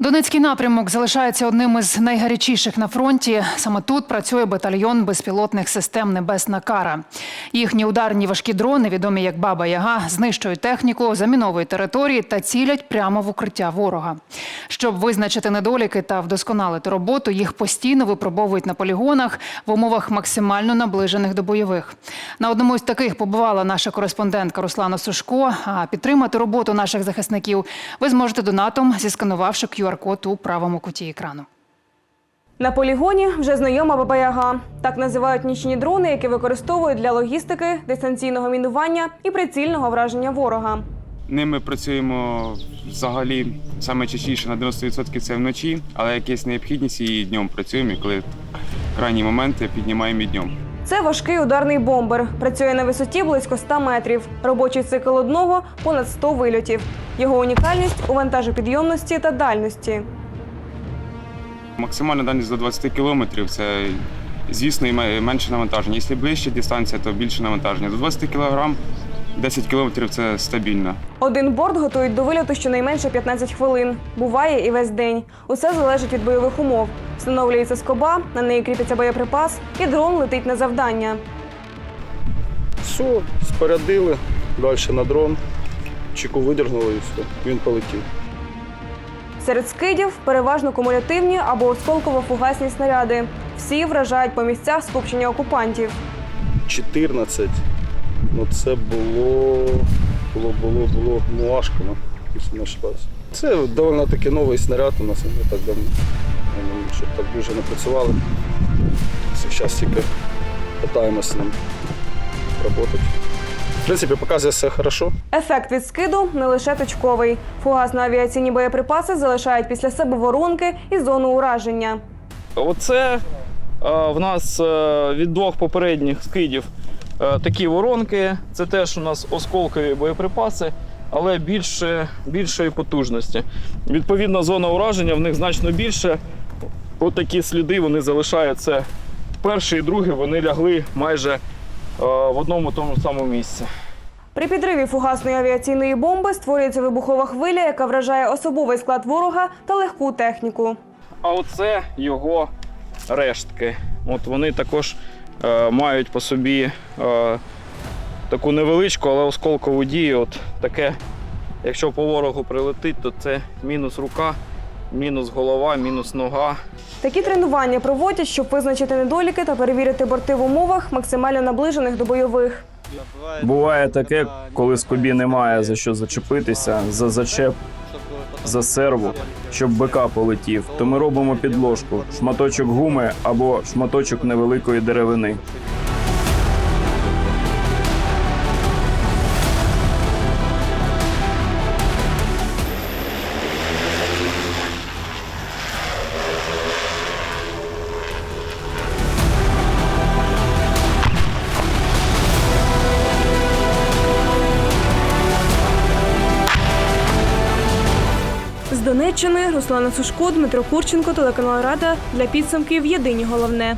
Донецький напрямок залишається одним із найгарячіших на фронті. Саме тут працює батальйон безпілотних систем Небесна кара. Їхні ударні важкі дрони, відомі як Баба Яга, знищують техніку, заміновують території та цілять прямо в укриття ворога. Щоб визначити недоліки та вдосконалити роботу, їх постійно випробовують на полігонах в умовах максимально наближених до бойових. На одному з таких побувала наша кореспондентка Руслана Сушко. А підтримати роботу наших захисників ви зможете донатом, зісканувавши QR-код у правому куті екрану. На полігоні вже знайома Баба-Яга. Так називають нічні дрони, які використовують для логістики, дистанційного мінування і прицільного враження ворога. Ними працюємо взагалі саме частіше на 90% це вночі, але якась необхідність і днем працюємо, і коли крайні моменти піднімаємо і днем. Це важкий ударний бомбер. Працює на висоті близько 100 метрів. Робочий цикл одного понад 100 вильотів. Його унікальність у вантажопідйомності та дальності. Максимальна дальність до 20 кілометрів це, звісно, і менше навантаження. Якщо ближче дистанція, то більше навантаження. До 20 кілограм 10 кілометрів це стабільно. Один борт готують до вильоту щонайменше 15 хвилин. Буває і весь день. Усе залежить від бойових умов. Встановлюється скоба, на неї кріпиться боєприпас, і дрон летить на завдання. Все, спорядили, далі на дрон, чеку видергнули і все, він полетів. Серед скидів переважно кумулятивні або осколково-фугасні снаряди. Всі вражають по місцях скупчення окупантів. 14. Ну це було. Було, було, було муашками, якщо не ошибаюся. Це доволі таки новий снаряд у нас, не так давно. Ми Щоб так дуже не працювали. Зараз тільки питаємося ним працювати. В принципі, показує все хорошо. Ефект від скиду не лише точковий. Фугасно-авіаційні боєприпаси залишають після себе воронки і зону ураження. Оце е, в нас е, від двох попередніх скидів такі воронки. Це теж у нас осколкові боєприпаси, але більше, більшої потужності. Відповідно, зона ураження в них значно більше. От такі сліди вони залишаються. Перший і другий вони лягли майже е, в одному тому самому місці. При підриві фугасної авіаційної бомби створюється вибухова хвиля, яка вражає особовий склад ворога та легку техніку. А оце його рештки. От вони також е, мають по собі е, таку невеличку, але осколкову дію. От таке, якщо по ворогу прилетить, то це мінус рука, мінус голова, мінус нога. Такі тренування проводять, щоб визначити недоліки та перевірити борти в умовах, максимально наближених до бойових. Буває таке, коли скобі немає за що зачепитися, за зачеп, за серву, щоб БК полетів, то ми робимо підложку, шматочок гуми або шматочок невеликої деревини. З Донеччини Руслана Сушко, Дмитро Курченко, телеканал Рада для підсумків Єдині головне.